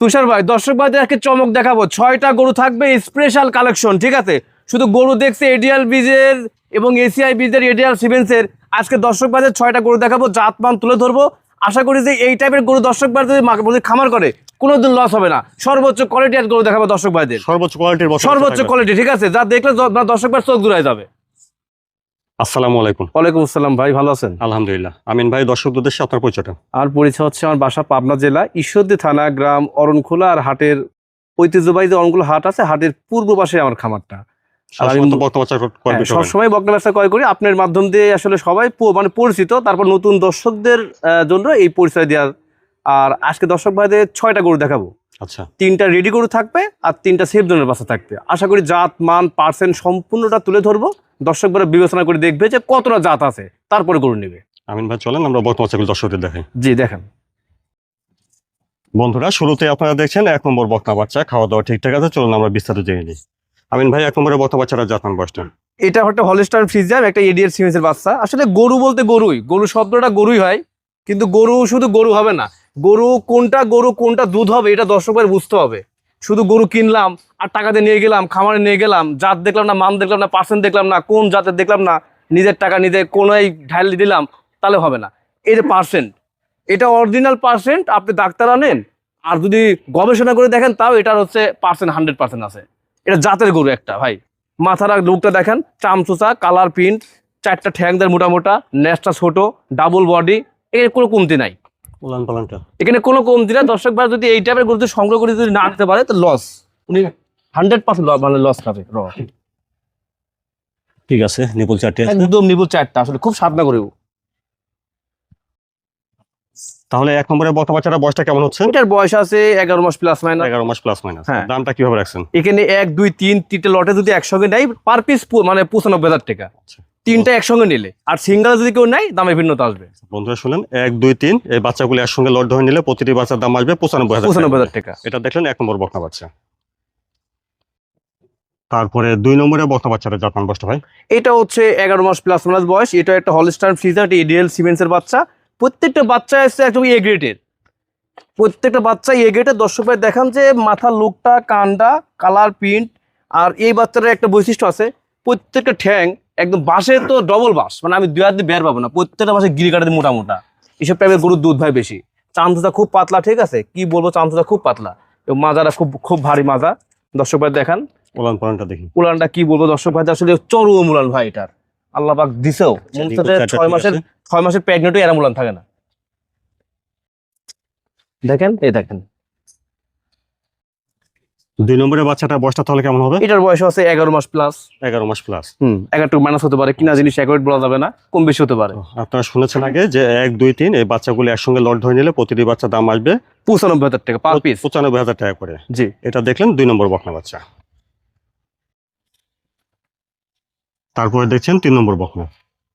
তুষার ভাই দর্শক ভাইদের আজকে চমক দেখাবো। ছয়টা গরু থাকবে স্পেশাল কালেকশন ঠিক আছে? শুধু গরু দেখছে এডিয়াল বীজের এবং এসিআই বীজের এডিয়াল সিমেন্সের আজকে দর্শক ভাইদের ছয়টা গরু দেখাবো জাতমান তুলে ধরবো। আশা করি যে এই টাইপের গরু দর্শক ভাই যদি খামার করে কোনোদিন লস হবে না। সর্বোচ্চ কোয়ালিটি আর গরু দেখাবো দর্শক ভাইদের। সর্বোচ্চ কোয়ালিটির সর্বোচ্চ কোয়ালিটি ঠিক আছে? যা দেখলে দর্শক ভাই চোখ দূরায় যাবে। আসসালামু আলাইকুম। ওয়ালাইকুম আসসালাম ভাই ভালো আছেন? আলহামদুলিল্লাহ। আমিন ভাই উদ্দেশ্যে আপনার পরিচয়টা। আর পরিচয় হচ্ছে আমার বাসা পাবনা জেলা ঈশ্বরদী থানা গ্রাম অরণখোলা আর হাটের ঐতিহ্যবাহী যে হাট আছে হাটের পূর্ব পাশে আমার খামারটা। সবসময় হ্যাঁ, করবে সবাই। সবসময় বকনা ব্যবসা ক্রয় করি। আপনার মাধ্যম দিয়ে আসলে সবাই মানে পরিচিত তারপর নতুন দর্শকদের জন্য এই পরিচয় দেওয়ার। আর আজকে দর্শক ভাইদের ছয়টা গরু দেখাবো। আচ্ছা। তিনটা রেডি গরু থাকবে আর তিনটা সেফ জোনের বাসা থাকবে। আশা করি জাত মান পার্সেন্ট সম্পূর্ণটা তুলে ধরবো। দর্শক বিবেচনা করে দেখবে যে কতটা জাত আছে তারপরে গরু নেবে। আমিন ভাই চলেন আমরা বর্তমান চাকরি দর্শকদের দেখাই। জি দেখেন। বন্ধুরা শুরুতে আপনারা দেখছেন এক নম্বর বকনা বাচ্চা খাওয়া দাওয়া ঠিকঠাক আছে চলুন আমরা বিস্তারিত জেনে নিই। আমিন ভাই এক নম্বরে বকনা বাচ্চারা জাতমান বয়সটা? এটা হচ্ছে হলস্টার ফ্রিজার একটা এডিয়ার সিমেন্সের বাচ্চা। আসলে গরু বলতে গরুই। গরু শব্দটা গরুই হয় কিন্তু গরু শুধু গরু হবে না। গরু কোনটা গরু কোনটা দুধ হবে এটা দর্শকের বুঝতে হবে। শুধু গরু কিনলাম, আর টাকা দিয়ে নিয়ে গেলাম, খামারে নিয়ে গেলাম, জাত দেখলাম না, মান দেখলাম না পার্সেন্ট দেখলাম না, কোন জাতের দেখলাম না, নিজের টাকা নিজে কোনোই ঢাল দিলাম, তাহলে হবে না। এই যে পার্সেন্ট এটা অরিজিনাল পার্সেন্ট আপনি ডাক্তার আনেন, আর যদি গবেষণা করে দেখেন, তাও এটার হচ্ছে পার্সেন্ট হান্ড্রেড পার্সেন্ট আছে। এটা জাতের গরু একটা, ভাই। মাথার লুকটা দেখেন চামচুচা কালার প্রিন্ট চারটা ঠ্যাং দেয় মোটা মোটা নেসটা ছোট ডাবল বডি এর কোনো কমতি নাই। উলান পালানটা। এখানে কোনো কমতি না দর্শক ভাই যদি এই টাইপের গরু সংগ্রহ করে যদি না আনতে পারে তো লস উনি হান্ড্রেড পার্সেন্ট মানে লস খাবে র ঠিক আছে নিপুল চারটে একদম নিবুল চারটা আসলে খুব সাধনা করে তাহলে এক নম্বরে বকনা বাচ্চারা বয়সটা কেমন হচ্ছে? এটার বয়স আছে এগারো মাস প্লাস মাইনাস এগারো মাস প্লাস মাইনাস হ্যাঁ। দামটা কীভাবে রাখছেন? এখানে এক দুই তিন তিনটে লটে যদি একসঙ্গে নেয় পার পিস মানে পঁচানব্বই হাজার টাকা। আচ্ছা। তিনটা একসঙ্গে নিলে। আর সিঙ্গেল যদি কেউ নেয় দামে ভিন্নতা আসবে। বন্ধুরা শুনলেন এক দুই তিন এই বাচ্চাগুলি একসঙ্গে লট ধরে নিলে প্রতিটি বাচ্চার দাম আসবে পঁচানব্বই হাজার টাকা। পঁচানব্বই হাজার টাকা। এটা দেখলেন এক নম্বর বকনা বাচ্চা। তারপরে দুই নম্বরে বকনা বাচ্চারা জাপান বসটা ভাই। এটা হচ্ছে এগারো মাস প্লাস মাস বয়স। এটা একটা হলস্টার ফ্রিজার এডিএল সিমেন্সের বাচ্চা। প্রত্যেকটা বাচ্চা এসছে একদম এ গ্রেডের প্রত্যেকটা বাচ্চা এ গ্রেডের দর্শক ভাই দেখান যে মাথার লুকটা কানটা কালার প্রিন্ট আর এই বাচ্চাটার একটা বৈশিষ্ট্য আছে। প্রত্যেকটা ঠ্যাং একদম বাঁশের তো ডবল বাঁশ মানে আমি দুই হাত দিয়ে বের পাবো না। প্রত্যেকটা বাসে গিরি কাটাতে মোটা মোটা এইসব টাইপের গরুর দুধ ভাই বেশি। চামচুটা খুব পাতলা ঠিক আছে? কি বলব চামচুটা খুব পাতলা। এবং মাজাটা খুব খুব ভারী মাজা। দর্শক ভাই দেখান। উলান পালানটা দেখি। উলানটা কি বলব দর্শক ভাই? আসলে চরম উলান ভাই এটার। আল্লাহ পাক দিছেও। আচ্ছা, চারটা ছয় মাসের ছয় মাসের প্রেগনেন্টও এরম উলান থাকে না। দেখেন এই দেখেন। দুই নম্বরের বাচ্চাটা বয়সটা তাহলে কেমন হবে? এটার বয়স আছে এগারো মাস প্লাস এগারো মাস প্লাস হুম এগারোটুকু মাইনাস হতে পারে। কিনা জিনিস অ্যাকুরেট বলা যাবে না কম বেশি হতে পারে। আপনারা শুনেছেন আগে যে এক দুই তিন এই বাচ্চাগুলো একসঙ্গে লট ধরে নিলে প্রতিটি বাচ্চা দাম আসবে পঁচানব্বই হাজার টাকা পার পিস পঁচানব্বই হাজার টাকা করে। জি। এটা দেখলেন দুই নম্বর বকনা বাচ্চা। তারপরে দেখছেন তিন নম্বর বকনা।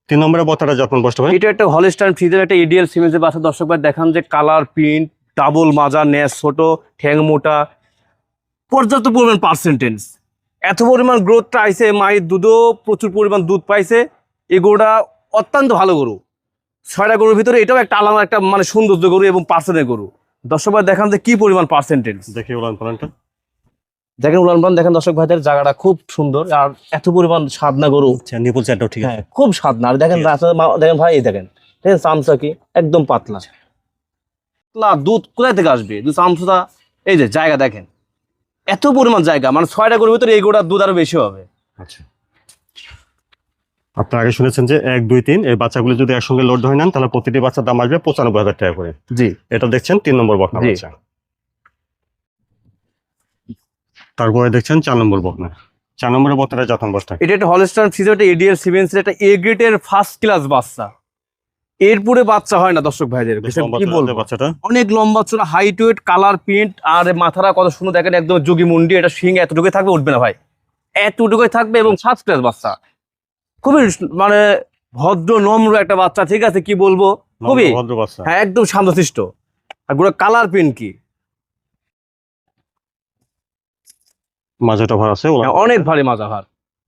তিন নম্বরের বকনাটা যত্ন বসতে হয় এটা একটা হলস্টাইন ফ্রিজের একটা ইডিয়াল সিমেন্সের বাচ্চা দর্শক ভাই দেখান যে কালার প্রিন্ট ডাবল মাজা নেস ছোট ঠ্যাং মোটা পর্যাপ্ত পরিমাণ পার্সেন্টেজ এত পরিমাণ গ্রোথটা আইছে মায়ের দুধও প্রচুর পরিমাণ দুধ পাইছে। এই গরুটা অত্যন্ত ভালো গরু। ছয়টা গরুর ভিতরে এটাও একটা আলাদা একটা মানে সৌন্দর্য গরু এবং পার্সেন্টের গরু। দর্শক ভাই দেখান যে কি পরিমাণ পার্সেন্টেজ দেখি উলান পালানটা। দেখেন উলান পালান দেখেন দর্শক ভাইদের জায়গাটা খুব সুন্দর। আর এত পরিমাণ সাদনা গরু। আচ্ছা নিপুল চারটাও ঠিক আছে। হ্যাঁ খুব সাদনা আর দেখেন দেখেন ভাই এই দেখেন। দেখেন চামচা কি একদম পাতলা। পাতলা দুধ কোথায় থেকে আসবে? দুধ চামচা এই যে জায়গা দেখেন। এত পরিমাণ জায়গা মানে ছয়টা গরুর ভিতরে এই গোড়ার দুধ আরও বেশি হবে। আচ্ছা। আপনারা আগে শুনেছেন যে এক দুই তিন এই বাচ্চাগুলো যদি একসঙ্গে লোড ধরে নেন তাহলে প্রতিটি বাচ্চার দাম আসবে পঁচানব্বই হাজার টাকা করে। জি। এটা দেখছেন তিন নম্বর বকনা বাচ্চা। তারপরে দেখছেন চার নম্বর বকনা। চার নম্বরের বকনাটা যত্ন বসটা এটা একটা হলস্টার ফিজিও একটা এডিএল সিমেন্সের একটা এ গ্রেডের ফার্স্ট ক্লাস বাচ্চা। এরপরে বাচ্চা হয় না দর্শক ভাইদের কি বলব? বাচ্চাটা। অনেক লম্বা চোরা হাইট ওয়েট কালার প্রিন্ট আর মাথারা কত সুন্দর দেখেন একদম যোগী মুন্ডি এটা শিং এতটুকুই থাকবে উঠবে না ভাই। এতটুকুই থাকবে এবং ফার্স্ট ক্লাস বাচ্চা। খুবই মানে ভদ্র নম্র একটা বাচ্চা ঠিক আছে? কি বলব? খুবই ভদ্র বাচ্চা। হ্যাঁ একদম শান্তশিষ্ট। আর পুরো কালার প্রিন্ট কি? মাঝেটা ভর আছে হ্যাঁ, অনেক ভারী মাজা ভার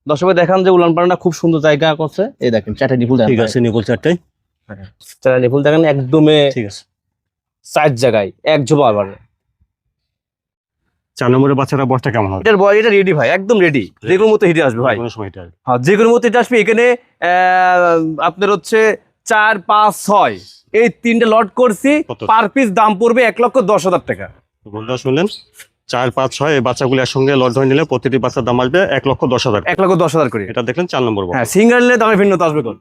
দর্শকে দেখান যে উলান পাড়াটা খুব সুন্দর জায়গা করছে। এই দেখেন চারটা নিপুল ঠিক আছে নিপুল চারটাই। চারটা নিপুল দেখেন একদমে ঠিক আছে। চার জায়গায় এক ঝোপা আবার চার নম্বরের বাচ্চারা বয়সটা কেমন হবে? এটার বয় এটা রেডি ভাই একদম রেডি যেগুলোর মতো হিটে আসবে ভাই। কোনো সময় এটা হ্যাঁ যেগুলোর মতো হিটে আসবে এখানে আহ, আপনার হচ্ছে চার পাঁচ ছয় এই তিনটে লট করছি পার পিস দাম পড়বে এক লক্ষ দশ হাজার টাকা। বন্ধুরা শুনলেন? চার পাঁচ ছয় এই বাচ্চাগুলো একসঙ্গে লট ধরে নিলে প্রতিটি বাচ্চার দাম আসবে এক লক্ষ দশ হাজার এক লক্ষ দশ হাজার করে। এটা দেখলেন চার নম্বর হ্যাঁ সিঙ্গেল নিলে ভিন্নতা আসবে কোন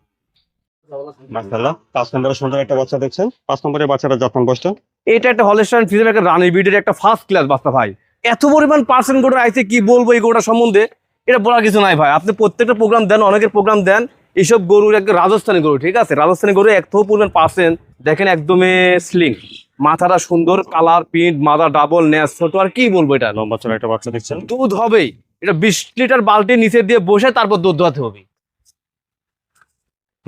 মাশাআল্লাহ পাঁচ নম্বরের সুন্দর একটা বাচ্চা দেখছেন। পাঁচ নম্বরের বাচ্চাটা যত্ন বয়সটা এটা একটা হলেস্টাইন একটা রানি বিডের একটা ফার্স্ট ক্লাস বাচ্চা ভাই। এত পরিমাণ পার্সেন্ট গোটা আইছে কি বলব এই গোটা সম্বন্ধে? এটা বলার কিছু নাই ভাই। আপনি প্রত্যেকটা প্রোগ্রাম দেন অনেকের প্রোগ্রাম দেন এইসব গরুর একটা রাজস্থানী গরু ঠিক আছে? রাজস্থানী গরু এত পরিমাণ পার্সেন্ট দেখেন একদমই স্লিং মাথাটা সুন্দর কালার প্রিন্ট মাথা ডাবল ন্যাস ছোট আর কি বলব এটা? লম্বা চড়া একটা বাচ্চা দেখছেন। দুধ হবেই। এটা বিশ লিটার বালতি নিচে দিয়ে বসে তারপর দুধ দোয়াতে হবে।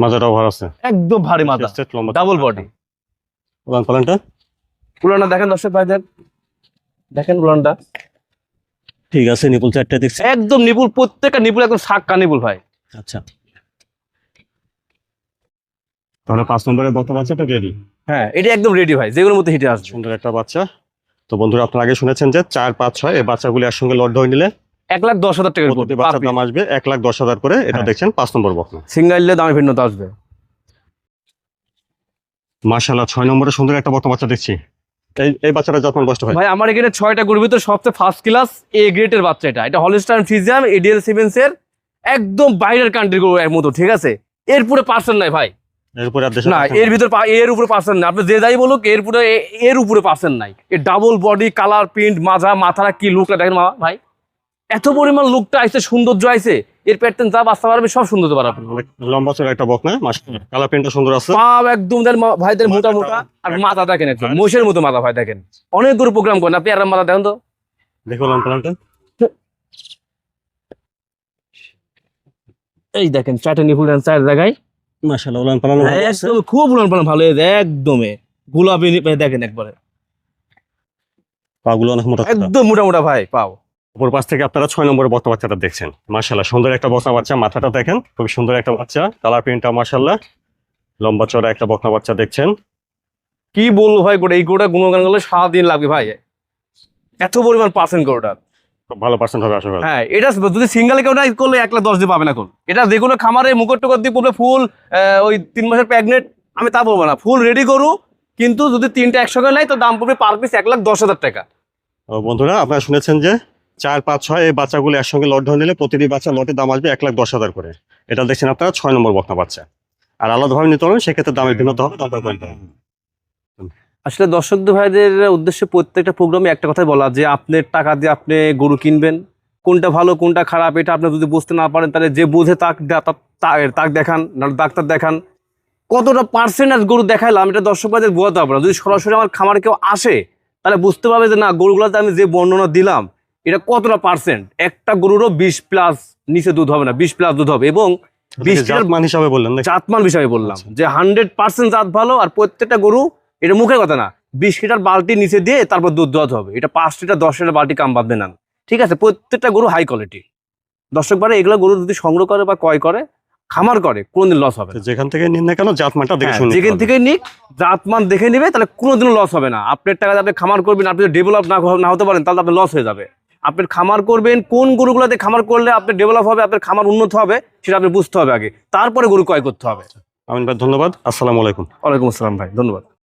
মাজাটা ওভার আছে। একদম ভারী মাথা ডাবল বডি উলান পালানটা? পুরানটা দেখেন দর্শক ভাইদের। দেখেন পুরানটা ঠিক আছে নিপুল চারটা দেখছি। একদম নিপুল প্রত্যেকটা নিপুল একদম সাক্কা নিপুল ভাই। আচ্ছা। তাহলে পাঁচ নম্বরের বক্তা বাচ্চাটা রেডি হ্যাঁ এটা একদম রেডি ভাই যেগুলোর মধ্যে হিটে আসবে। সুন্দর একটা বাচ্চা। তো বন্ধুরা আপনারা আগে শুনেছেন যে চার পাঁচ ছয় এই বাচ্চাগুলি একসঙ্গে লট ধরে নিলে এক লাখ দশ হাজার টাকার প্রতিটি বাচ্চার দাম আসবে এক লাখ দশ হাজার করে এটা হ্যাঁ। দেখছেন পাঁচ নম্বর বক্তা সিঙ্গেল দামে ভিন্নতা আসবে। ছয় নম্বরের সুন্দর একটা বাচ্চা দেখছি। এই এই বাচ্চাটা যত্ন বয়সটা হয়। ভাই আমার এখানে ছয়টা গরুর ভিতরে সবচেয়ে ফার্স্ট ক্লাস এ গ্রেডের বাচ্চা এটা। এটা হলিস্টার ফিজিয়াম এডিএল একদম বাইরের কান্ট্রি গরু এর মতো ঠিক আছে? এরপরে পার্সেন্ট নাই ভাই। না এর ভিতর এর উপরে পার্সেন্ট নাই। আপনি যে যাই বলুক এর উপরে এর উপরে পার্সেন্ট নাই। এর ডাবল বডি কালার প্রিন্ট মাজা মাথারা কি লুকটা দেখেন মা ভাই। এত পরিমাণ লুকটা আইছে সৌন্দর্য আইছে এর প্যাটার্ন যা বাঁচতে পারবে সব সৌন্দর্য পারবে লম্বা চড়া একটা বক না? কালার প্রিন্টটা সুন্দর আছে। পা একদম ভাইদের মোটা মোটা আর মাথা দেখেন একদম মোষের মতো মাথা ভাই দেখেন। অনেক গরু প্রোগ্রাম করেন আপনি আর মাথা দেখেন তো। দেখো লম্বা এই দেখেন চারটে নিপুল চার জায়গায়। মার্শাল্লাহ উলান পালানো একদম খুব উলান পালান ভালো একদমে। গোলাপি দেখেন একবারে। পাগুলো অনেক মোটা। একদম মোটা মোটা ভাই পাও। উপর পাশ থেকে আপনারা ছয় নম্বরের বক্তা বাচ্চাটা দেখছেন। মার্শাল্লাহ সুন্দর একটা বক্তা বাচ্চা মাথাটা দেখেন খুব সুন্দর একটা বাচ্চা কালার প্রিন্টটা মার্শাল্লাহ লম্বা চড়া একটা বক্তা বাচ্চা দেখছেন। কি বলব ভাই গোটা এই গোটা গুণগান করলে সারাদিন লাগবে ভাই। এত পরিমাণ পার্সেন্ট গোটা খুব ভালো পার্সেন্ট হবে আশা করি হ্যাঁ এটা যদি সিঙ্গেল কেউ নাই করলে এক লাখ দশ দিয়ে পাবে না কোন। এটা যে কোনো খামারে মুখর টুকর দিয়ে পড়বে ফুল ওই তিন মাসের প্যাগনেট আমি তা বলব না। ফুল রেডি করু কিন্তু যদি তিনটা একসঙ্গে নাই তো দাম পড়বে পার পিস এক লাখ দশ হাজার টাকা। বন্ধুরা আপনারা শুনেছেন যে চার, পাঁচ, ছয় এই বাচ্চাগুলো একসঙ্গে লট ধরে নিলে প্রতিটি বাচ্চা লটের দাম আসবে এক লাখ দশ হাজার করে। এটা দেখছেন আপনারা, ছয় নম্বর বক্তা বাচ্চা। আর আলাদাভাবে নিতে পারবেন সেক্ষেত্রে দামের ভিন্নতা হবে। আসলে দর্শক ভাইদের উদ্দেশ্যে প্রত্যেকটা প্রোগ্রামে একটা কথাই বলা, যে আপনার টাকা দিয়ে আপনি গরু কিনবেন, কোনটা ভালো, কোনটা খারাপ, এটা আপনি যদি বুঝতে না পারেন, তাহলে যে বোঝে তাক তাক দেখান ডাক্তার দেখান, কতটা পার্সেন্ট আর গরু দেখাইলাম, এটা দর্শক ভাইদের বোঝাতে না। যদি সরাসরি আমার খামারে কেউ আসে, তাহলে বুঝতে পারবে যে না, গরুগুলোতে আমি যে বর্ণনা দিলাম এটা কতটা পার্সেন্ট একটা গরুরও বিশ প্লাস নিচে দুধ হবে না বিশ প্লাস দুধ হবে এবং জাতমান হিসাবে জাতমান বললাম আচ্ছা। যে হান্ড্রেড পার্সেন্ট জাত ভালো আর প্রত্যেকটা গরু এটা মুখের কথা না বিশ লিটার বালতি নিচে দিয়ে তারপর দুধ দোয়াতে হবে এটা পাঁচ লিটার দশ লিটার বালতি কাম বাঁধবে না। ঠিক আছে প্রত্যেকটা গরু হাই কোয়ালিটি দর্শক বারে এগুলো গরু যদি সংগ্রহ করে বা ক্রয় করে খামার করে কোনোদিন লস হবে না। যেখান থেকে নিন না কেন জাতমানটা দেখে হ্যাঁ, শুনে যেখান থেকে নিক জাতমান দেখে নিবে তাহলে কোনোদিনও লস হবে না। আপনার টাকা আপনি খামার করবেন আপনি ডেভেলপ না না হতে পারেন তাহলে আপনার লস হয়ে যাবে। আপনি খামার করবেন কোন গরুগুলোতে খামার করলে আপনার ডেভেলপ হবে আপনার খামার উন্নত হবে সেটা আপনি বুঝতে হবে আগে। তারপরে গরু ক্রয় করতে হবে। আমিন ভাই ধন্যবাদ। আসসালামু আলাইকুম। ওয়ালাইকুম আসসালাম ভাই ধন্যবাদ।